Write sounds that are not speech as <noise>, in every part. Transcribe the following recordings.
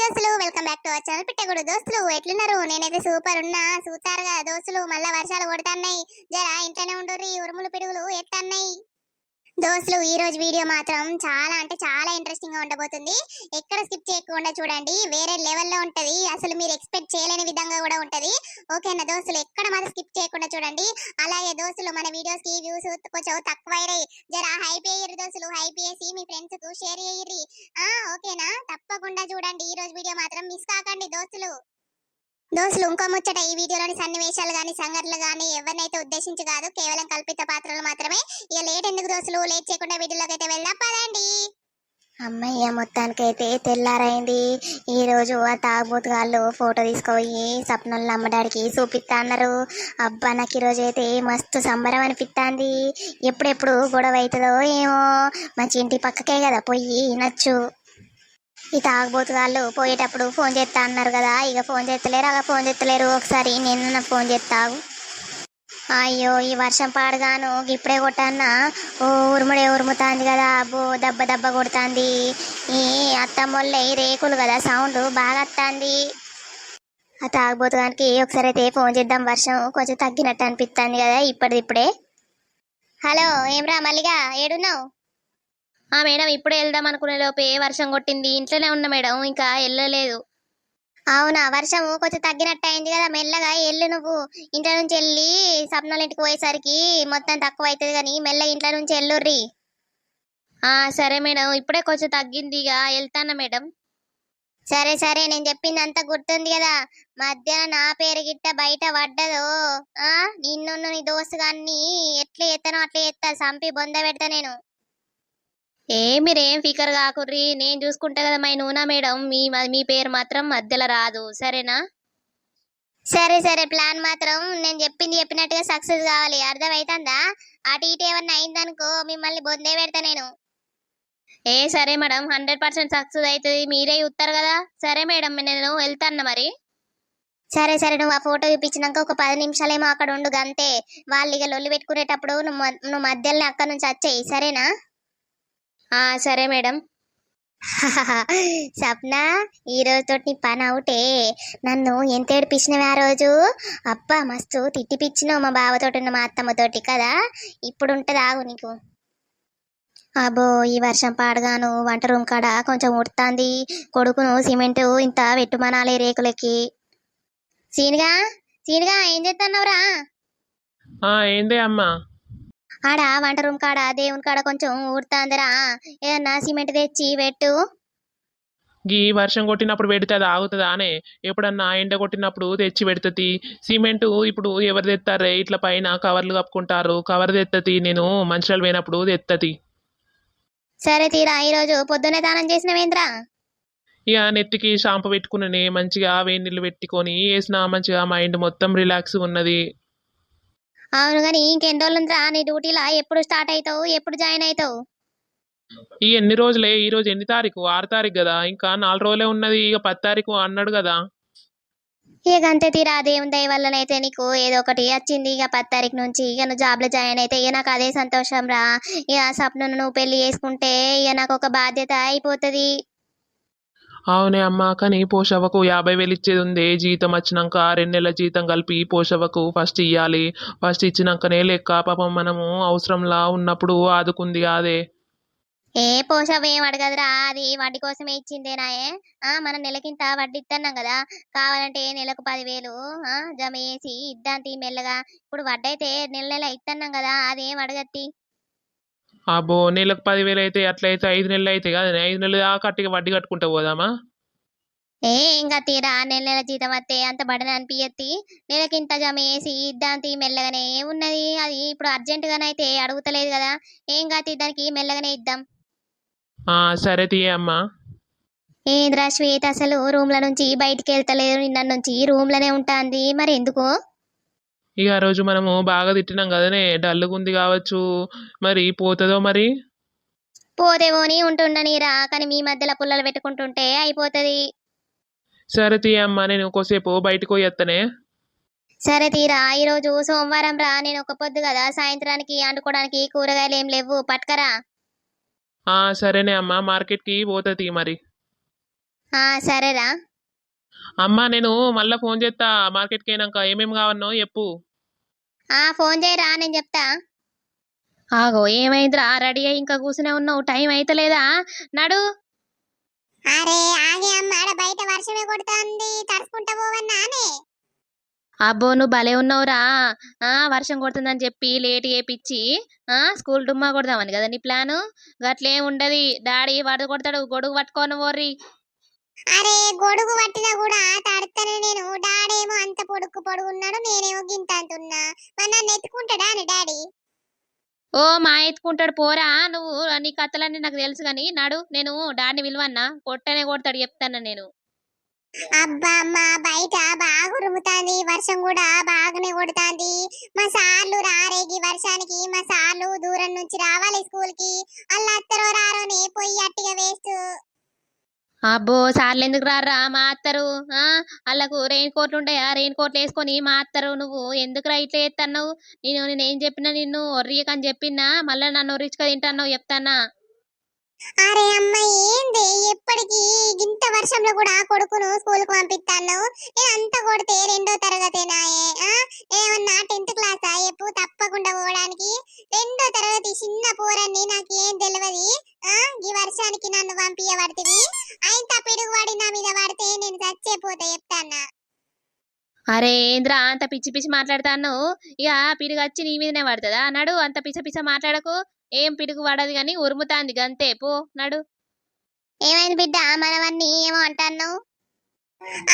దోస్తులు welcome back to our channel పెట్టకూడదు దోస్తులు ఎట్లున్నారు? నేనైతే సూపర్ ఉన్నా. సూతారుగా దోస్తులు మళ్ళా వర్షాలు కొడుతున్నాయి. జరా ఇంట్లోనే ఉండుర్రి ఉరుములు పిడుగులు ఎత్తన్నాయి. దోస్తులు ఈ రోజు వీడియో మాత్రం చాలా అంటే చాలా ఇంట్రెస్టింగ్గా ఉండబోతుంది. ఎక్కడ స్కిప్ చేయకుండా చూడండి. వేరే లెవెల్లో ఉంటది. అసలు మీరు ఎక్స్పెక్ట్ చేయలేని విధంగా కూడా ఉంటది. ఓకేనా దోస్తులు ఎక్కడ మాత్రం స్కిప్ చేయకుండా చూడండి. అలాగే దోస్తులు మన వీడియోస్కి వ్యూస్ కొంచెం తక్కువ అయినాయి జరా హైప్ అయ్యారు దోస్తులు హైప్ చేసి మీ ఫ్రెండ్స్కు షేర్ చేయర్రి ఓకేనా తప్పకుండా చూడండి. ఈ రోజు వీడియో మాత్రం మిస్ కాకండి దోస్తులు. దోస్తులు ఇంకో ముచ్చట. ఈ వీడియోలోని సన్నివేశాలు కానీ సంఘటనలు కానీ ఎవరినైతే ఉద్దేశించి కాదు కేవలం కల్పిత పాత్రలు మాత్రమే. ఇక లేట్ ఎందుకు దోస్తులు? లేట్ చేయకుండా వీడియోలోకి అయితే వెళ్దాం పదండి. అమ్మయ్య మొత్తానికైతే తెల్లారైంది. ఈ రోజు ఆ తాగుబోతుగాళ్ళు ఫోటో తీసుకుపోయి సప్నలు అమ్మడానికి చూపిస్తా అన్నారు అబ్బా నాకు ఈ అయితే మస్తు సంబరం అనిపిస్తాంది ఎప్పుడెప్పుడు గొడవ అవుతుందో ఏమో. మంచి ఇంటి పక్కకే కదా పోయి నచ్చు ఈ తాగుబోతుగాళ్ళు పోయేటప్పుడు ఫోన్ చేస్తా అన్నారు కదా. ఇక ఫోన్ చేస్తలేరు అలా ఫోన్ చేస్తలేరు. ఒకసారి నేను నా ఫోన్ చేస్తావు అయ్యో ఈ వర్షం పాడుగాను. ఇప్పుడే కొట్టన్నా. ఓ ఉరుముడే ఉరుముతాంది కదా. అబ్బో దెబ్బ దెబ్బ కొడుతుంది. ఈ అత్తమ్మొల్లే ఈ రేకులు కదా సౌండ్ బాగా వస్తుంది ఆ తాగబోతుగానికి ఒకసారి అయితే ఫోన్ చేద్దాం. వర్షం కొంచెం తగ్గినట్టు అనిపిస్తుంది కదా ఇప్పటిది ఇప్పుడే హలో ఏమ్రా మల్లిగా ఏడున్నావు? ఆ మేడం ఇప్పుడే వెళ్దాం అనుకునే లోపే వర్షం కొట్టింది. ఇంట్లోనే ఉన్న మేడం ఇంకా వెళ్ళలేదు. అవునా వర్షము కొంచెం తగ్గినట్టు అయింది కదా మెల్లగా ఎల్లు నువ్వు. ఇంట్లో నుంచి వెళ్ళి సప్నాల ఇంటికి పోయేసరికి మొత్తం తక్కువ అవుతుంది కానీ మెల్ల ఇంట్లో నుంచి ఎల్లుర్రి ఆ సరే మేడం ఇప్పుడే కొంచెం తగ్గింది ఇక వెళ్తానా మేడం? సరే సరే నేను చెప్పింది అంతా గుర్తుంది కదా. మధ్యాహ్నం నా పేరు గిట్ట బయట పడ్డదో ఆ నిన్ను నీ దోస్తు గాన్ని ఎట్లా ఎత్తానో అట్లా ఎత్తా సంపి బొంద పెడతా నేను. ఏ మీరేం ఫికర్ కాకుర్రి? నేను చూసుకుంటా కదా మై నూనె మేడం. మీ మీ పేరు మాత్రం మధ్యలో రాదు. సరేనా? సరే సరే. ప్లాన్ మాత్రం నేను చెప్పింది చెప్పినట్టుగా సక్సెస్ కావాలి. అర్థమైతుందా? అటు ఇటు ఏమన్నా అయిందనుకో మిమ్మల్ని బొందే పెడతా నేను. ఏ సరే మేడం. హండ్రెడ్ పర్సెంట్ సక్సెస్ అవుతుంది మీరే చూస్తారు కదా. సరే మేడం నేను వెళ్తాను మరి. సరే సరే. నువ్వు ఆ ఫోటో చూపించినాక ఒక పది నిమిషాలేమో అక్కడ ఉండు అంతే వాళ్ళు ఇక లొల్లి పెట్టుకునేటప్పుడు నువ్వు నువ్వు మధ్యలోనే అక్కడ నుంచి వచ్చేయి. సరేనా? సరే మేడం. <laughs> సప్న ఈ రోజుతో నీ పని అవుటే. నన్ను ఎంత ఏడిపించినవి ఆ రోజు? అబ్బా మస్తు తిట్టిపిచ్చినావు మా బావతోటి మా అత్తమ్మతోటి కదా? ఇప్పుడు ఉంటుంది ఆగు నీకు. అబ్బో ఈ వర్షం పాడగాను వంట రూమ్ కాడ కొంచెం ఉడుతాంది. కొడుకును సిమెంట్ ఇంత వెట్టుమనాలి రేకులకి. సీనిగా సీనిగా ఏం చేస్తున్నావురా ఏంది ఏందే అమ్మా? ఆడ వంట రూమ్ కాడ దేవుని కాడ కొంచెం ఊడుతాందిరా ఏదన్నా సిమెంట్ తెచ్చి పెట్టు. గీ వర్షం కొట్టినప్పుడు పెడితే అది ఆగుతుందా అనే? ఎప్పుడన్నా ఎండ కొట్టినప్పుడు తెచ్చి పెడుతుంది. సిమెంట్ ఇప్పుడు ఎవరు తెస్తారే ఇట్లా పైన కవర్లు కప్పుకుంటారు. కవర్ తెత్తది నేను మంచిరాలు పోయినప్పుడు తెత్తది. సరే తీరా ఈరోజు పొద్దున్నే దానం చేసినవేంద్రా? ఇక నెత్తికి షాంపూ పెట్టుకుని మంచిగా వేడి నీళ్ళు పెట్టుకొని వేసిన మంచిగా మైండ్ మొత్తం రిలాక్స్ ఉన్నది. అవును కానీ ఇంకెన్ని రోజులుందిరా? నీ డ్యూటీలా? ఎప్పుడు స్టార్ట్ అవుతావు ఎప్పుడు జాయిన్ అవుతావు ఈ ఎన్ని రోజులే? ఈ రోజు ఎన్ని తారీఖు? ఆరు తారీఖు కదా? ఇంకా నాలుగు రోజులే ఉన్నది. ఇక పది తారీఖు అన్నాడు కదా. ఇక అంతే తీరా. దేవుని దయ వల్లనైతే నీకు ఏదో ఒకటి వచ్చింది. ఇక పది తారీఖు నుంచి ఇక నువ్వు జాబ్లో జాయిన్ అయితే ఇక నాకు అదే సంతోషం రా ఇక సప్నను నువ్వు పెళ్ళి చేసుకుంటే ఇక నాకు ఒక బాధ్యత అయిపోతుంది. అవునే అమ్మా కానీ పోషవ్వకు యాభై వేలు ఇచ్చేది ఉంది. జీతం వచ్చినాక రెండు నెలల జీతం కలిపి పోషవ్వకు ఫస్ట్ ఇవ్వాలి ఫస్ట్ ఇచ్చినాకనే లెక్క. పాపం మనము అవసరంలా ఉన్నప్పుడు ఆదుకుంది కాదే ఏ పోషవ ఏం అడగదురా అది వడ్డీ కోసమే ఇచ్చిందేనాయే ఆ మనం నెలకింత వడ్డీ ఇస్తున్నాం కదా కావాలంటే నెలకు పదివేలు ఆ జమ వేసి ఇద్దాంతి మెల్లగా. ఇప్పుడు వడ్డీ అయితే నెల నెల ఇస్తున్నాం కదా అదేం అడగత్తి అబ్బో నెలకు పదివేలు అయితే అట్లయితే ఐదు నెలలు అయితే కదా ఐదు నెలలు కట్టిగా వడ్డీ కట్టుకుంటా పోదామా? ఏ ఇంకా తీరా నెల నెల జీతం వస్తే అంత బడన అనిపియత్తి నెలకింత జమ చేసి ఇద్దాంతి మెల్లగానే ఉన్నది. అది ఇప్పుడు అర్జెంటుగానైతే అడుగుతలేదు కదా. ఏం కాతి దానికి మెల్లగానే ఇద్దాం. ఆ సరే తీయ అమ్మా. ఏంద్రా శ్వేత అసలు రూమ్ల నుంచి బయటికి వెళ్తలేదు నిన్న నుంచి రూమ్లోనే ఉంటాంది. మరి ఎందుకు ఇక ఆ రోజు మనము బాగా తిట్టినాం కదనే డల్లుగుంది కావచ్చు మరి పోతుందో మరి? పోతే పోని ఉంటుండనిరా కానీ మీ మధ్యలో పుల్లలు పెట్టుకుంటుంటే అయిపోతుంది. సరే తీయ అమ్మా నేను కొద్దిసేపు బయటకు పోయేత్తనే సరే తీరా ఈరోజు సోమవారం రా నేను ఒక పొద్దు కదా సాయంత్రానికి వండుకోవడానికి కూరగాయలు ఏం లేవు పట్టుకరా. ఆ సరేనే అమ్మా మార్కెట్కి పోతుంది మరి. ఆ సరేరా అమ్మా నేను మళ్ళా ఫోన్ చేస్తా మార్కెట్కి అయినాక ఏమేమి కావన్నో చెప్పు. ఆ ఫోన్ చేయరా నేను చెప్తా. ఆగో ఏమైందిరా? రెడీ అయ్యి ఇంకా కూర్చునే ఉన్నావు. టైం అయితలేదా? నడు. అరే ఆగే అమ్మ ఆడ బయట వర్షమే కొడుతుంది. తడుచుకుంటా పోవన్నానే అబ్బో నువ్వు భలే ఉన్నావురా. ఆ వర్షం కొడుతుందని చెప్పి లేట్ చేపిచ్చి ఆ స్కూల్ డుమ్మా కొడదామని కదా నీ ప్లాను? గట్లేం ఉండదు. డాడీ వడ కొడతాడు గొడుగు పట్టుకొని పోర్రి. అరే గొడుగు పట్టినా కూడా తడతానే నేను డాడేమో అంత పొడుగు పొడుగున్నాడు నేనేమో గింత అంటున్నా మరి నన్ను ఎత్తుకుంటాడా అని డాడీ? ఓ మా ఎత్తుకుంటాడు పోరా నువ్వు నీ కథలన్నీ నాకు తెలుసు కానీ నడు నేను డాడీని విలువన్నా కొట్టనే కొడతాడు చెప్తాను నేను. అబ్బా అమ్మ బయట బాగా ఉరుముతాంది వర్షం కూడా బాగానే కొడుతాంది. మా సార్లు రారేగి వర్షానికి మా సార్లు దూరం నుంచి రావాలి స్కూల్కి అల్లా అత్తరో రారోని పొయ్యి అట్టిగా వేస్ట్ అబ్బో సార్లు ఎందుకు రారా మా అత్తరు ఆ? వాళ్ళకు రెయిన్ కోట్లు ఉంటాయా? రెయిన్ కోట్లు వేసుకొని మా అత్తరు నువ్వు ఎందుకురా ఇట్లా చేస్తున్నావు నేను నేనేం చెప్పినా నిన్ను ఒర్రియకని చెప్పినా మళ్ళీ నన్ను ఒర్రిచుకొని తింటున్నావు చెప్తానా? అరే అమ్మ ఏంది? ఎప్పటికీ ఇంత వర్షంలో కూడా కొడుకును స్కూల్కు పంపిస్తాను. నేను అంత కొడితే రెండో తరగతేనాయే ఏమన్నా టెన్త్ క్లాసా? ఎప్పు? తప్పకుండా పోవడానికి. రెండో తరగతి చిన్న పోరని నాకేం తెలియదు ఈ వర్షానికి నన్ను పంపించబడుతుంది ఆయన పిడుగు నా మీద పడితే నేను చచ్చేపోతా చెప్తానా అరే ఏంద్రా అంత పిచ్చి పిచ్చి మాట్లాడతాను ఇక పిడుగు వచ్చి నీ మీదనే పడుతుందా? అన్నాడు అంత పిచ్చ పిచ్చ మాట్లాడకు. ఏం పిడుగు పడదు కానీ ఉరుముతాంది గంతే. పో నడు. ఏమైంది బిడ్డ? మనవన్నీ ఏమో అంటాను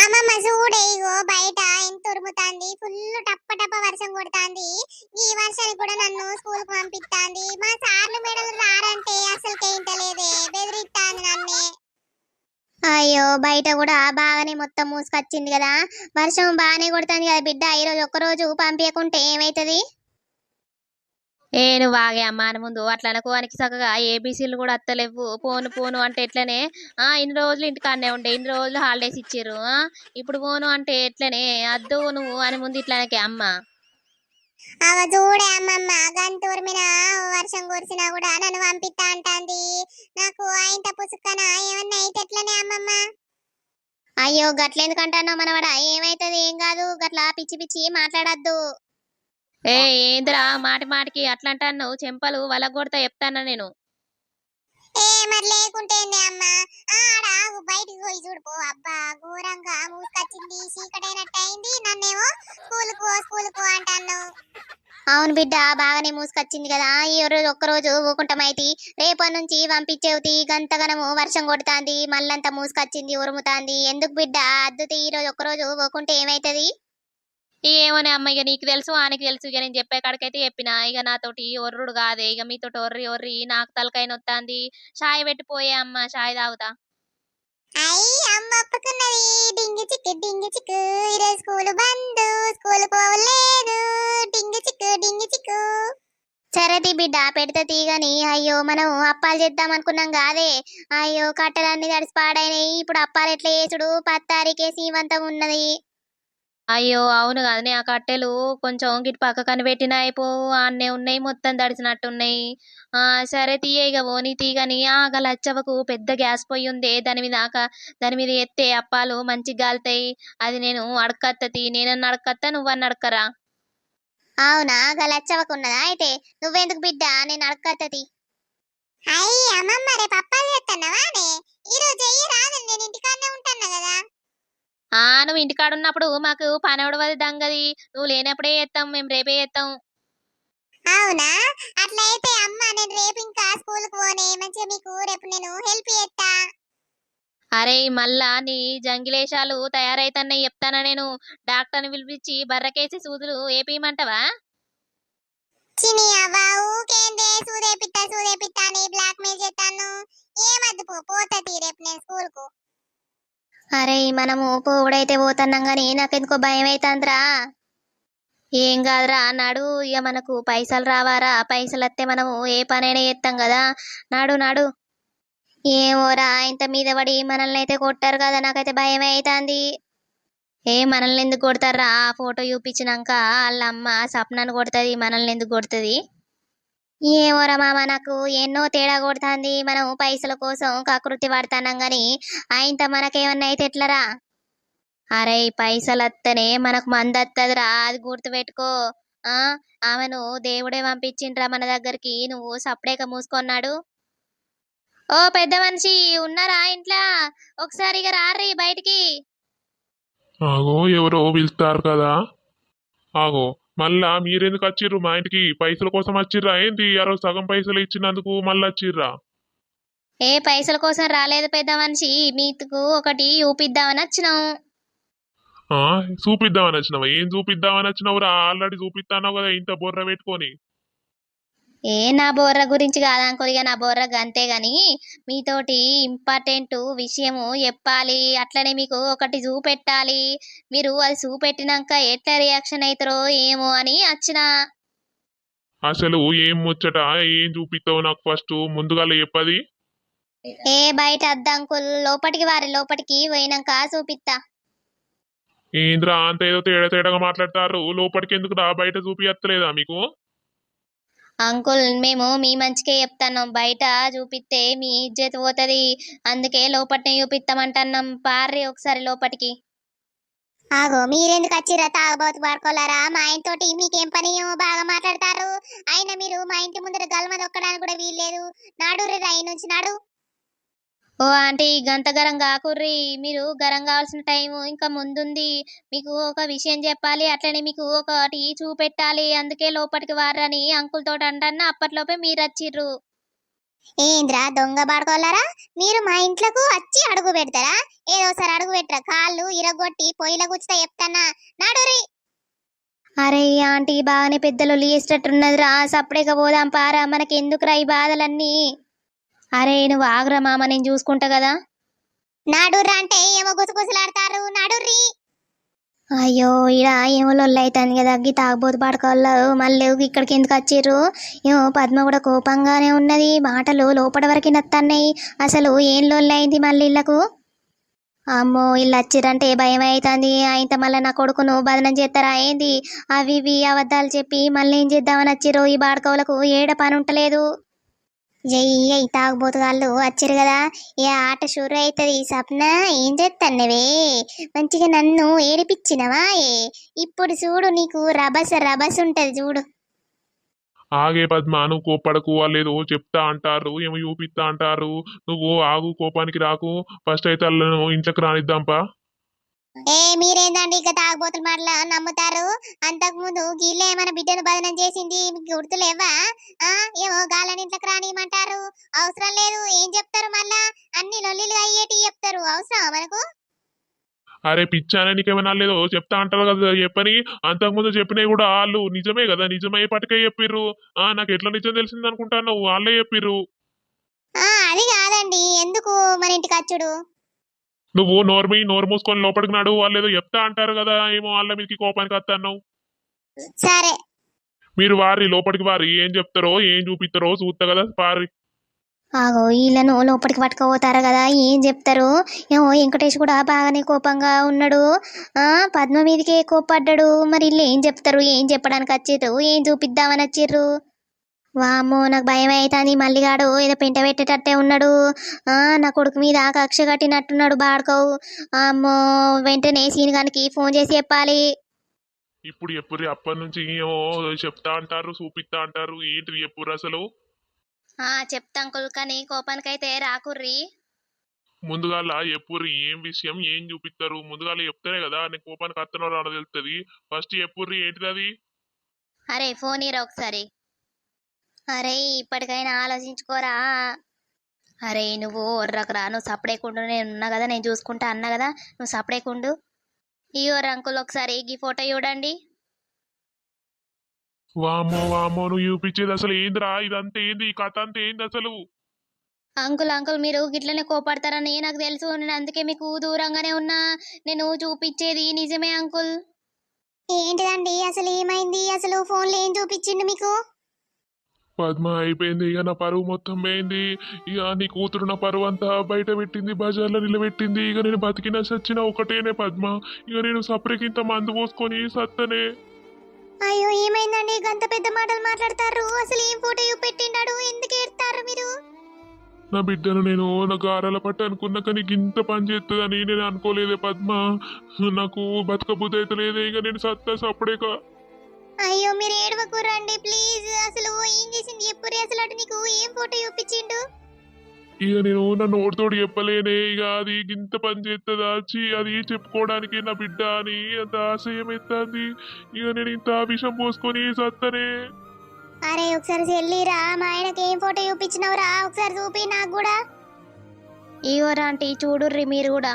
అమ్మమ్మ చూడే ఇగో బయట ఎంత ఉరుముతాంది. ఫుల్ టప్ప టప్ప వర్షం కొడుతాంది. ఈ వర్షానికి కూడా నన్ను స్కూల్కు పంపిస్తాంది మా సార్లు మేడలు రారంటే అసలు కేంటలేదే బెదిరిస్తాంది నన్నే. అయ్యో బయట కూడా బాగానే మొత్తం మూసుకొచ్చింది కదా. వర్షం బాగానే కొడుతుంది కదా బిడ్డ. ఈ రోజు ఒక్క రోజు పంపించకుంటే ఏమైతది? ఏ నువ్వు ఆగే అని ముందు. అట్లా అనుకోవానికి చక్కగా ఏబీసీలు కూడా అత్తలేవు. పోను పోను అంటే ఎట్లనే ఆ ఇన్ని రోజులు ఇంటికాడనే ఉండే ఇన్ని రోజులు హాలిడేస్ ఇచ్చారు ఆ ఇప్పుడు పోను అంటే ఎట్లనే అద్దు నువ్వు అని ముందు ఇట్లానకే అమ్మ. అవ చూడే అమ్మమ్మ గంతూరు మీద వర్షం కురిసినా కూడా నన్ను పంపిస్తా అంటాంది. నాకు ఆయంత పుసుక్కన ఏమన్నా అయితే ఎట్లనే అమ్మమ్మ? అయ్యో గట్లెందుకంటానో మనవడ? ఏమైతది? ఏం కాదు గట్లా పిచ్చి పిచ్చి మాట్లాడద్దు. ఏ ఏందిరా మాటి మాటికి అట్లా అంటాను చెంపలు వలగొడతా చెప్తానా నేను. ఏ మరి లేకుంటే అమ్మ? ఆడ బయటికి పోయి చూడుపో అబ్బా ఘోరంగా మూసుకొచ్చింది. చీకటైనట్టు అయింది నన్నేమో స్కూల్కు స్కూల్కు అంటాను అవును బిడ్డ బాగానే మూసుకొచ్చింది కదా. ఈ రోజు ఒక్క రోజు ఊకుంటమైతి రేపటి నుంచి పంపించేవుతి గంతగనము వర్షం కొడుతాంది. మళ్ళంతా మూసుకొచ్చింది ఉరుముతాంది. ఎందుకు బిడ్డ? అద్దుతి ఈ రోజు ఒక్క రోజు ఊకుంటే ఏమైతది? ఏమోనే అమ్మ ఇక నీకు తెలుసు ఆయనకి తెలుసు ఇక నేను చెప్పే కాడికైతే చెప్పిన. ఇక నాతోటి ఒర్రుడు కాదే ఇక మీతోటి ఒర్రి ఒర్రి నాకు తలకాయ నొత్తాంది. షాయ్ పెట్టిపోయే అమ్మ షాయ్ తాగుతా. అయ్యి అమ్మ ఒప్పుకున్నది. డింగి చిక్కు డింగి చిక్కు. ఈరోజు స్కూల్ బంద్ స్కూల్ పోవలేదు. డింగి చిక్కు డింగి చిక్కు. సరేది బిడ్డ పెడితే తీగని. అయ్యో మనం అప్పాలు చేద్దాం అనుకున్నాం కాదే. అయ్యో కట్టెలన్నీ తడిసి పాడైనాయి. ఇప్పుడు అప్పాలు ఎట్లా చేసుడు? పత్తారికే సీమంతం ఉన్నది. అయ్యో అవును కదనే ఆ కట్టెలు కొంచెం గిట్ పక్కకని పెట్టిన అయిపోవు ఆన్నే ఉన్నాయి. మొత్తం తడిసినట్టున్నాయి. ఆ సరే తీయ ఇక ఓని తీగని ఆ గలచ్చవకు పెద్ద గ్యాస్ పొయ్యి ఉంది. దాని మీద ఆక- దాని మీద ఎత్తే అప్పాలు మంచిగా గాలుతాయి. అది నేను అడకత్తతి నేనన్న అడకత్తా నువ్వన్న అడకరా అవునా? గలచ్చవకున్నదా అయితే నువ్వెందుకు బిడ్డ? నేను అడగత్తది అయ్యి అమ్మమ్మ రేపు అప్పాలు చేస్తున్నావానే ఈ రోజు చెయ్యి రాదు. నేను ఇంటికాడనే ఉంటాను కదా. ఆ! నువ్వు ఇంటికాడ ఉన్నప్పుడు మాకు పని అవడవది దంగది. నువ్వు లేనప్పుడే చేస్తాం మేము రేపే చేస్తాం అవునా? అట్లయితే అమ్మ నేను రేపు ఇంకా స్కూల్కు పోనే. మంచిగా మీకు రేపు నేను హెల్ప్ చేస్తా అరే మళ్ళా నీ జంగిలేశాలు తయారైతన్నాయి చెప్తానా నేను. డాక్టర్ని పిలిపించి బర్రకేసి సూదులు ఏపీయమంటావా? చిని అవ్వ ఊకేందే? సూదేపిత్తా సూదేపిత్తా అని బ్లాక్ మెయిల్ చేస్తాను ఏమద్దు పో పోతది రేపు నేను స్కూల్కు అరే మనము పోవుడైతే పోతున్నాం గానీ నాకెందుకో భయం అవుతుందిరా ఏం కాదురా నాడు ఇక మనకు పైసలు రావారా? పైసలు వస్తే మనము ఏ పనైనా చేస్తాం కదా. నాడు నాడు. ఏమోరా ఇంత మీద పడి మనల్ని అయితే కొట్టారు కదా నాకైతే భయం అవుతుంది ఏ మనల్ని ఎందుకు కొడతారా ఆ ఫోటో చూపించినాక వాళ్ళ అమ్మ సప్నాన్ని కొడుతుంది మనల్ని ఎందుకు కొడుతుంది? ఏమోరా మామ నాకు ఎన్నో తేడా కొడుతుంది. మనం పైసల కోసం కకృతి పడతానం గాని ఆయనతో మనకేమన్నా అయితే ఎట్లరా? అరే పైసలు వస్తేనే మనకు మందత్తదిరా. వస్తుందిరా అది గుర్తుపెట్టుకో. ఆ ఆమెను దేవుడే పంపించిండ్రా మన దగ్గరికి. నువ్వు సపడేక మూసుకొన్నాడు. ఓ పెద్ద మనిషి ఉన్నారా ఇంట్లో? ఒకసారి ఇక రారీ బయటికి. ఆగో ఎవరో పిలుస్తారు కదా. ఆగో మళ్ళా మీరెందుకు వచ్చిర్రు మా ఇంటికి పైసల కోసం వచ్చిర్రా ఏంది రోజు సగం పైసలు ఇచ్చినందుకు మళ్ళీ వచ్చిర్రా ఏ పైసల కోసం రాలేదు పెద్ద మనిషి. మీకు ఒకటి ఊపిద్దామని వచ్చినాం ఆ చూపిద్దామని వచ్చినావా ఏం చూపిద్దామని వచ్చినావురా ఆల్రెడీ చూపిస్తాను కదా ఇంత బొర్ర పెట్టుకొని. ఏ నా బోర్ర గురించి కాదనుకోదిగా నా బోర్ర అంతే గాని మీతోటి ఇంపార్టెంట్ విషయము చెప్పాలి. అట్లనే మీకు ఒకటి చూపెట్టాలి. మీరు అది చూపెట్టినాక ఎట్లా రియాక్షన్ అవుతారో ఏమో అని వచ్చిన అసలు ఏం ముచ్చట? ఏం చూపిస్తావు నాకు ఫస్ట్? ముందుగా చెప్పది. ఏ బయట అద్దంకుల్ లోపటికి వారి లోపటికి పోయినాక చూపిస్తా ఏంద్రా అంత ఏదో తేడా తేడాగా మాట్లాడతారు? లోపలికి ఎందుకు రా బయట చూపియత్తలేదా మీకు? అంకుల్ మేము మీ మంచికే చెప్తాను బయట చూపిస్తే మీ ఇజ్జత్ పోతుంది. అందుకే లోపటినే చూపిస్తామంటున్నాం పార్రి ఒకసారి లోపటికి. ఆగో మీరెందుకు వచ్చిరా తాగబోతు పడుకోలేరా? మా ఆయనతోటి మీకేం పని బాగా మాట్లాడతారు. అయినా మీరు మా ఇంటి ముందర గల్మ దొక్కడానికి కూడా వీల్లేదు. నాడు రా నుంచి నాడు. ఓ ఆంటీ గంత గరం కాకుర్రి. మీరు గరం కావాల్సిన టైం ఇంకా ముందుంది. మీకు ఒక విషయం చెప్పాలి. అట్లనే మీకు ఒకటి చూపెట్టాలి. అందుకే లోపలికి వారని అంకుల్ తోటి అంటన్న అప్పట్లోపే మీరు వచ్చిర్రు. ఏంద్రా దొంగ పడుకోలేరా మీరు మా ఇంట్లోకి వచ్చి అడుగు పెడతారా? ఏదోసారి అడుగు పెట్టరా? కాళ్ళు ఇరగొట్టి పొయ్యిల గుచ్చుతా చెప్తానా? నాడురి. అరే ఆంటీ బాగానే పెద్దలు లేచేటట్టున్నది రా సప్పుడేక పోదాం పారా. మనకి ఎందుకురా ఈ బాధలన్నీ? అరే నువ్వు ఆగురా మామ నేను చూసుకుంటా కదా. నాడుర్రా అంటే ఏమో గుసగుసలాడతారు నాడుర్రి. అయ్యో ఇడ ఏమో లొల్లి అవుతుంది కదా అగ్గి తాగబోతు పడుకోవాలి మళ్ళీ ఇక్కడికి ఎందుకు వచ్చిర్రు? ఏమో పద్మ కూడా కోపంగానే ఉన్నది మాటలు లోపల వరకు నత్తన్నాయి. అసలు ఏం లొల్లి అయింది మళ్ళీ ఇళ్ళకు? అమ్మో ఇల్లు వచ్చిర్రంటే భయం అవుతుంది ఆయనతో మళ్ళీ నా కొడుకును బదనం చేస్తారా ఏంది? అవి ఇవి అబద్ధాలు చెప్పి మళ్ళీ ఏం చేద్దామని వచ్చిర్రు? ఈ బాడకవులకు ఏడ పని ఉంటలేదు. జయ్య ఈ తాగుబోతుగాళ్ళు వచ్చారు కదా. ఏ ఆట షురు అవుతుంది సప్న. ఏం చేస్తాన్నవే మంచిగా నన్ను ఏడిపించినవా ఏ? ఇప్పుడు చూడు నీకు రభస రభస ఉంటది చూడు. ఆగే పద్మ నువ్వు కోప్పడకు వాళ్ళు చెప్తా అంటారు ఏమో చూపిస్తా అంటారు. నువ్వు ఆగు కోపానికి రాకు. ఫస్ట్ అయితే వాళ్ళను ఇంట్లోకి రానిద్దాంపా. ఏ మీరేందండి ఇక తాగుబోతుల మాటలు నమ్ముతారు? అంతకు ముందు గీళ్ళ ఏమైనా బిడ్డను బదనం చేసింది మీకు గుర్తులేవా ఆ ఏమో గాలని ఇంట్లోకి రానియమంటారు. అవసరం లేదు ఏం చెప్తారు మళ్ళా? అన్ని లొల్లిలు అయ్యేటి చెప్తారు. అవసరం మనకు? అరే పిచ్చానే నీకేమన్నా లేదో చెప్తా అంటారు కదా చెప్పని. అంతకుముందు చెప్పినవి కూడా వాళ్ళు నిజమే కదా నిజమే పట్టుకే చెప్పిర్రు. ఆ నాకు ఎట్లా నిజం తెలిసింది అనుకుంటాను వాళ్ళే చెప్పిర్రు. ఆ అది కాదండి. ఎందుకు మన ఇంటికి వచ్చుడు? నువ్వు నోర్మి నోరు మూసుకొని లోపలికి నాడు వాళ్ళు ఏదో చెప్తా అంటారు కదా ఏమో వాళ్ళ మీదకి కోపానికి వస్తాను సరే. మీరు వారి లోపలికి వారి ఏం చెప్తారో ఏం చూపిస్తారో చూస్తా కదా పారి ఆగో వీళ్ళను లోపలికి పట్టుకుపోతారు కదా ఏం చెప్తారు? ఏమో వెంకటేష్ కూడా బాగానే కోపంగా ఉన్నాడు. ఆ పద్మ మీదకే కోపడ్డాడు మరి వీళ్ళు ఏం చెప్తారు ఏం చెప్పడానికి వచ్చిర్రు ఏం చూపిద్దామని వచ్చిర్రు? వామ్మో నాకు భయం అవుతుంది మల్లిగాడు ఏదో పెంట పెట్టేటట్టే ఉన్నాడు. ఆ నా కొడుకు మీద కక్ష కట్టినట్టున్నాడు బాడుకోవు. అమ్మో వెంటనే సీనిగానికి ఫోన్ చేసి చెప్పాలి. ఇప్పుడు ఎప్పుడు అప్పటి నుంచి ఏమో చెప్తా అంటారు చూపిస్తా అంటారు. ఏంటి ఎప్పుడు అసలు? ఆ చెప్తా కానీ కోపానికైతే రాకుర్రి. ముందుగాల ఎప్పుడు ఏం విషయం ఏం చూపిస్తారు ముందుగాల చెప్తేనే కదా నేను కోపానికి అత్తనో రానో తెలుస్తుంది ఫస్ట్ ఎప్పుడు ఏంటిది అది? అరే ఫోన్ ఇరా ఒకసారి. అరే ఇప్పటికైనా ఆలోచించుకోరా? అరే నువ్వు ఒర్రకురా నువ్వు సపడేకుండు నేను ఉన్నా కదా నేను చూసుకుంటా అన్నా కదా నువ్వు సపడేకుండు ఈ అంకుల్ ఒకసారి ఈ ఫోటో చూడండి. వామో వామో నువ్వు చూపించేది అసలు ఏందిరా? ఇదంతా ఏంది? ఈ కథ అంతా ఏంది అసలు? అంకుల్ అంకుల్ మీరు గిట్లనే కోపడతారని నాకు తెలుసు. నేను అందుకే మీకు దూరంగానే ఉన్నా. నేను చూపించేది నిజమే అంకుల్? ఏంటిదండి? అసలు ఏమైంది? అసలు ఫోన్లో ఏం చూపించిండు మీకు? పద్మ అయిపోయింది. ఇక నా పరువు మొత్తం పోయింది. ఇక నీ కూతురు నా పరువు అంతా బయట పెట్టింది బజార్లో నిలబెట్టింది. ఇక నేను బతికిన సచ్చిన ఒకటేనే పద్మ. ఇక నేను సపరేట్ ఇంత మందు పోసుకొని సత్తనే. అయ్యో ఏమైందండి? గంత పెద్ద మాటలు మాట్లాడతారు. అసలు ఏం ఫోటో చూపెట్టిండాడు ఎందుకు ఏడతారు మీరు? నా బిడ్డను నేను నా గారాల పట్టు అనుకున్నా కానీ ఇంత పని చేస్తుందని నేను అనుకోలేదే పద్మ. నాకు బతకబుద్ధి అయితే లేదే ఇక నేను సత్తా సప్పుడేక అయ్యో మీరు ఏడవకురండి ప్లీజ్. అసలు ఏం చేసింది? ఎప్పుడు అసలు అటు నీకు? ఏం ఫోటో చూపించిండు? ఇక నేను నా నోటితోటి చెప్పలేనే. ఇక అది ఇంత పని చేస్తుందా చి అది చెప్పుకోవడానికి నా బిడ్డ అని అంత ఆశయం ఎత్తాంది. ఇక నేను ఇంత విషం పోసుకొని సత్తనే. అరే ఒకసారి చెల్లిరా మా ఆయనకి ఏం ఫోటో చూపించినవురా? ఒకసారి చూపి నాకు కూడా. ఇగో రాంటి చూడుర్రి మీరు కూడా.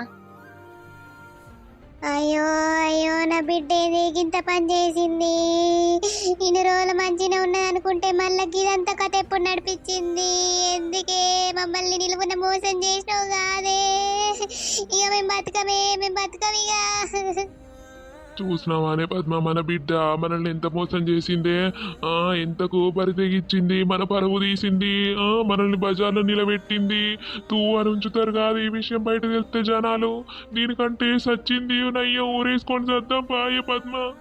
అయ్యో అయ్యో నా బిడ్డ ఏది? ఇంత పని చేసింది. ఇన్ని రోజులు మంచిగా ఉన్నది అనుకుంటే మళ్ళీ ఇదంతా కథ ఎప్పుడు నడిపించింది? ఎందుకే? మమ్మల్ని నిలువున మోసం చేసినావు కాదే. ఇక మేము బతకమే మేము బతకమిగా. చూసినావానే పద్మ మన బిడ్డ మనల్ని ఎంత మోసం చేసిందే? ఆ ఎంతకు బరి తెగించింది మన పరువు తీసింది. ఆ మనల్ని బజార్లో నిలబెట్టింది. తూ అని ఉంచుతారు కాదు ఈ విషయం బయట తెలిస్తే జనాలు. దీనికంటే సచ్చింది నయ్య ఊరేసుకొని సద్దాం పాయ పద్మ.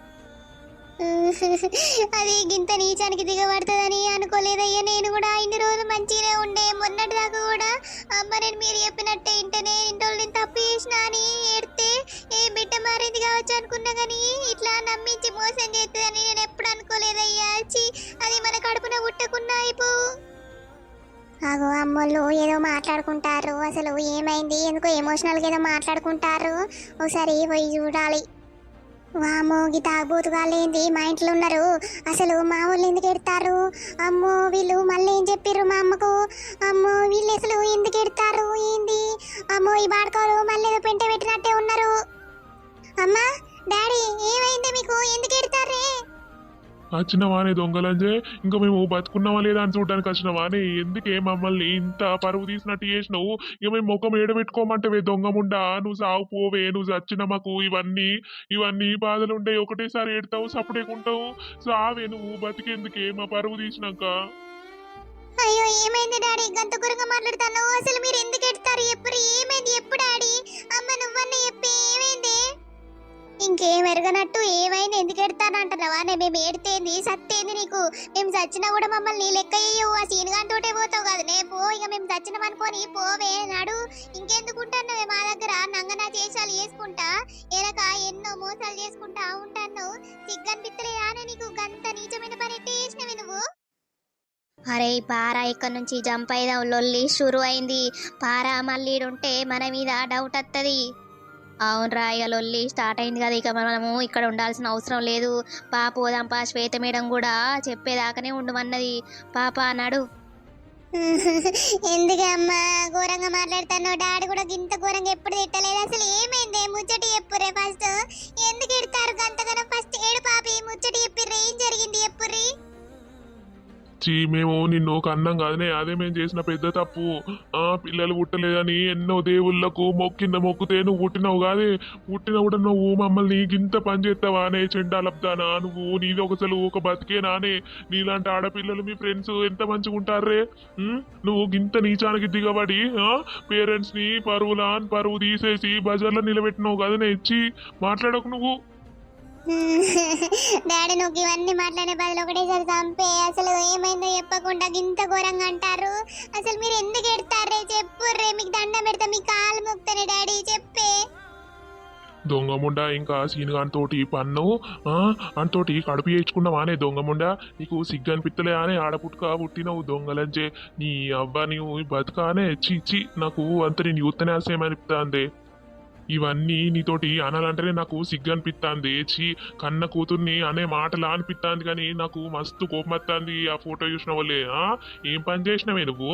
అది గింత నీచానికి దిగబడుతుందని అనుకోలేదయ్యా. నేను కూడా ఇన్ని రోజులు మంచిగానే ఉండే. మొన్నటి దాకా కూడా అమ్మ నేను మీరు చెప్పినట్టే ఇంటనే ఇంట్లో నేను తప్పు చేసిన అని ఏడితే ఏ బిడ్డ మారింది కావచ్చు అనుకున్నా కానీ ఇట్లా నమ్మించి మోసం చేస్తుందని నేను ఎప్పుడు అనుకోలేదయ్యా. చి అది మన కడుపున పుట్టకుండా అయిపో. అగో అమ్మోళ్ళు ఏదో మాట్లాడుకుంటారు. అసలు ఏమైంది? ఎందుకో ఎమోషనల్గా ఏదో మాట్లాడుకుంటారు. ఒకసారి పోయి చూడాలి. వామో గీ తాగుబోతుగాలేంది మా ఇంట్లో ఉన్నారు. అసలు మా వాళ్ళు ఎందుకు ఎడతారు? అమ్మో వీళ్ళు మళ్ళీ ఏం చెప్పిర్రు మా అమ్మకు? అమ్మో వీళ్ళు అసలు ఎందుకు ఎడతారు? ఏంది? అమ్మో ఈ బాడుకోరు మళ్ళీ ఏదో పెంట పెట్టినట్టే ఉన్నారు. అమ్మా డాడీ ఏమైంది మీకు? ఎందుకు ఎడతారే? వచ్చినవానే దొంగలంజే. ఇంకా మేము బతుకున్నావా లేదా అని చూడడానికి వచ్చినవానే. ఎందుకే మమ్మల్ని ఇంత పరువు తీసినట్టు చేసినావు? ఇక మేము ముఖం ఏడబెట్టుకోమంటే దొంగముండా? నువ్వు సాగు పోవే నువ్వు చచ్చిన మాకు ఇవన్నీ ఇవన్నీ బాధలు ఉండే. ఒకటేసారి ఏడతావు సపడేకుంటావు సావే నువ్వు బతికేందుకే మా పరువు తీసినాక. అయ్యో ఏమైంది డాడీ? గంత గురంగా మాట్లాడుతాను అసలు మీరు ఎందుకు ఎడతారు ఎప్పుడు ఏమైంది? ఎప్పుడు డాడీ? అమ్మ నువ్వన్న చెప్పి ఏమైంది? ఇంకేం ఎరగనట్టు ఏమైంది ఎందుకు ఎడతానంటున్నావా? నేను మేము ఏడితేంది? సత్తేంది నీకు? మేము చచ్చినా కూడా మమ్మల్ని లెక్క చేయవు ఆ సీనుగాంతోటే పోతావు కదా. నే పో ఇక మేము చచ్చినాం అనుకోని పోవే నాడు. ఇంకెందుకుంటున్నావే మా దగ్గర? నంగనా చేసాలు చేసుకుంటా. ఎనక ఎన్నో మోసాలు చేసుకుంటా ఉంటాను. సిగ్గనిపిత్తలేదానే నీకు? గంత నీచమైన పని ఎట్టే చేసినవి నువ్వు? అరే పారా ఇక్కడ నుంచి జంప్ అయిదాం. లొల్లి షురు అయింది. పారా మళ్ళీ ఉంటే మన మీద డౌట్ వస్తుంది అవునరా ఇక లొల్లి స్టార్ట్ అయింది కదా ఇక మనము ఇక్కడ ఉండాల్సిన అవసరం లేదు. పా పోదాంపా శ్వేత మేడం కూడా చెప్పేదాకానే ఉండమన్నది పాప అన్నాడు. <laughs> ఎందుకమ్మా ఘోరంగా మాట్లాడుతాను డాడీ కూడా ఇంత ఘోరంగా ఎప్పుడు తిట్టలేదు. అసలు ఏమైంది? ముచ్చటి చెప్పురే ఫస్ట్ ఎందుకు ఎడతారు అంతగానో ఫస్ట్ ఏడు పాపి ముచ్చటి చెప్పిర్రు? ఏం జరిగింది చెప్పుర్రీ? చీ మేము నిన్ను కన్నం కాదనే అదే మేము చేసిన పెద్ద తప్పు. ఆ పిల్లలు పుట్టలేదని ఎన్నో దేవుళ్ళకు మొక్కింద మొక్కుతే నువ్వు పుట్టినావు కాదే. పుట్టిన కూడా నువ్వు మమ్మల్ని గింత పని చేస్తావా అనే చెండాలబ్దానా నువ్వు నీది ఒకసలు ఒక బతికేనానే నీలాంటి ఆడపిల్లలు మీ ఫ్రెండ్స్ ఎంత మంచిగా ఉంటారే నువ్వు గింత నీచానికి దిగబడి ఆ? పేరెంట్స్ని పరువులా అని పరువు తీసేసి బజార్లో నిలబెట్టినావు కదనే? ఇచ్చి మాట్లాడకు నువ్వు. <laughs> డాడీ నువ్వు ఇవన్నీ మాట్లాడే బదులు ఒకటేసారి చంపే. అసలు ఏమైందో చెప్పకుండా ఇంత ఘోరంగా అంటారు. అసలు మీరు ఎందుకు ఎడతారే రే మీకు దండం పెడతా మీ కాలు మొక్తానే డాడీ. చెప్పే. దొంగముండ ఇంకా సీనుగాని తోటి పన్ను ఆ, అంతోటి కడుపు చేయించుకున్నావానే దొంగముండ నీకు సిగ్గు అనిపిత్తలే అని ఆడపుట్టుక పుట్టినవు దొంగలంచే నీ అవ్వ నీవు బతుకానే చీచి నాకు అంత నేను యూత్తనే అనిపిస్తుంది ఇవన్నీ నీతోటి అనాలంటేనే నాకు సిగ్గు అనిపిస్తుంది చీ కన్న కూతుర్ని అనే మాటలా అనిపిస్తుంది కానీ నాకు మస్తు కోపం వస్తుంది ఆ ఫోటో చూసిన వాళ్ళే. ఆ? ఏం పని చేసినవే నువ్వు?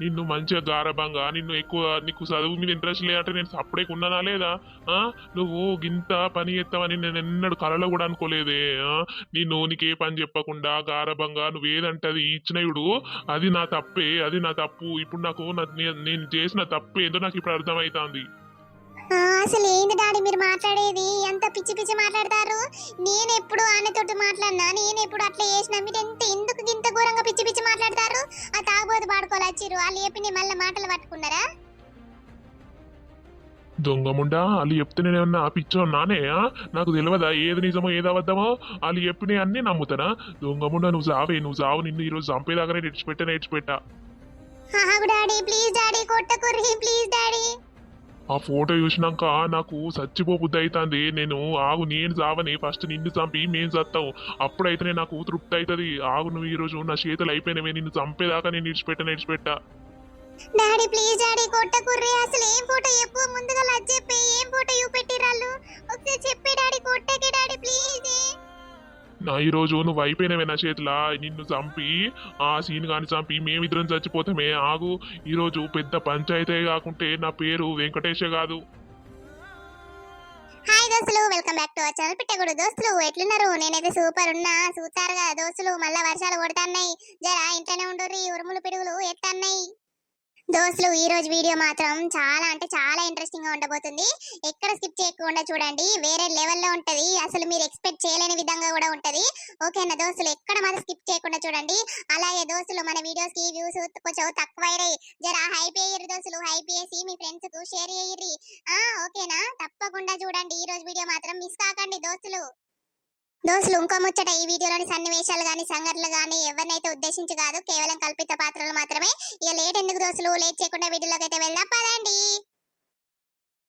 నిన్ను మంచిగా గారభంగా నిన్ను ఎక్కువ నీకు చదువు మీద ఇంట్రెస్ట్ లేదంటే నేను అప్పుడే ఉన్నానా లేదా? నువ్వు గింత పని చేస్తావని నేను ఎన్నడూ కలలో కూడా అనుకోలేదే. నిన్ను నీకే పని చెప్పకుండా గారభంగా నువ్వు ఏదంటది ఇచ్చినయుడు అది నా తప్పే అది నా తప్పు. ఇప్పుడు నాకు నేను చేసిన తప్పు ఏదో నాకు ఇప్పుడు అర్థమవుతుంది అసలు ఏంది డాడీ మీరు మాట్లాడేది? ఎంత పిచ్చి పిచ్చి మాట్లాడతారు? నేను ఎప్పుడు ఆమెతోటి మాట్లాడినా నేను ఎప్పుడు అట్లా చేసినా మీరు ఎంత ఎందుకు ఇంత ఘోరంగా పిచ్చి పిచ్చి మాట్లాడతారు? ఆ తాగుబోతు పాడుకోవాలి వచ్చిర్రు వాళ్ళు చెప్పి మళ్ళీ మాటలు పట్టుకున్నారా? దొంగముండా వాళ్ళు చెప్తే నేనేమన్నా పిచ్చో నానే? నాకు తెలియదా ఏది నిజమో ఏది అబద్ధమో? వాళ్ళు చెప్పినవి అన్నీ నమ్ముతానా? దొంగముండా నువ్వు సావే నువ్వు సావు నిన్ను ఈరోజు చంపేదాకానే నేర్చిపెట్టా నేర్చిపెట్టా. డాడీ ప్లీజ్ డాడీ కొట్టకుర్రి ప్లీజ్ డాడీ. ఆ ఫోటో చూసినాక నాకు చచ్చిపోబుద్ది అవుతుంది నేను ఆగు నేను చావని ఫస్ట్ నిన్ను చంపి మేము చస్తాం అప్పుడైతేనే నాకు తృప్తి అవుతుంది ఆగు నువ్వు ఈరోజు నా చేతులు అయిపోయినవే. నిన్ను చంపేదాకా నేను నిడిచిపెట్టా నేర్చిపెట్టా డాడీ ప్లీజ్ డాడీ కొట్టకుర్రి. అసలు ఏం ఫోటో? చెప్పు ముందుగా లజ్జ చెప్పి ఏం ఫోటో చూపెట్టిరాళ్ళు ఒకసారి చెప్పి డాడీ కొట్టకే డాడీ ప్లీజ్. నా ఈరోజు నువ్వు అయిపోయినవే నా చేతిలో. నిన్ను చంపి ఆ సీన్ కానీ చంపి మేమిద్దరం చచ్చిపోతామే. ఆగు. ఈరోజు పెద్ద పంచాయతీ కాకుంటే నా పేరు వెంకటేషే కాదు. హాయ్ దోస్తులు welcome back to our channel దోస్తులు ఎట్లున్నారు? నేనైతే సూపర్ ఉన్నా. చూస్తారుగా దోస్తులు మళ్ళా వర్షాలు కొడుతున్నాయి. జరా ఇంట్లోనే ఉండుర్రి ఉరుములు పిడుగులు ఎత్తన్నాయి. దోస్తులు ఈ రోజు వీడియో మాత్రం చాలా అంటే చాలా ఇంట్రెస్టింగ్గా ఉండబోతుంది. ఎక్కడ స్కిప్ చేయకుండా చూడండి. వేరే లెవెల్లో ఉంటది. అసలు మీరు ఎక్స్పెక్ట్ చేయలేని విధంగా కూడా ఉంటది. ఓకేనా దోస్తులు ఎక్కడ మాత్రం స్కిప్ చేయకుండా చూడండి. అలాగే దోస్తులు మన వీడియోస్కి వ్యూస్ కొంచెం తక్కువైనాయి. జరా హైప్ అయ్యారు దోస్తులు హైప్ చేసి మీ ఫ్రెండ్స్కు షేర్ చేయర్రి ఓకేనా తప్పకుండా చూడండి. ఈ రోజు వీడియో మాత్రం మిస్ కాకండి దోస్తులు. దోస్తులు ఇంకో ముచ్చట. ఈ వీడియోలోని సన్నివేశాలు గాని సంఘటనలు గాని ఎవరినైతే ఉద్దేశించి కాదు కేవలం కల్పిత పాత్రలు మాత్రమే. ఇక లేట్ ఎందుకు దోస్తులు? లేట్ చేయకుండా వీడియోలోకి అయితే వెళ్దాం. పదండి.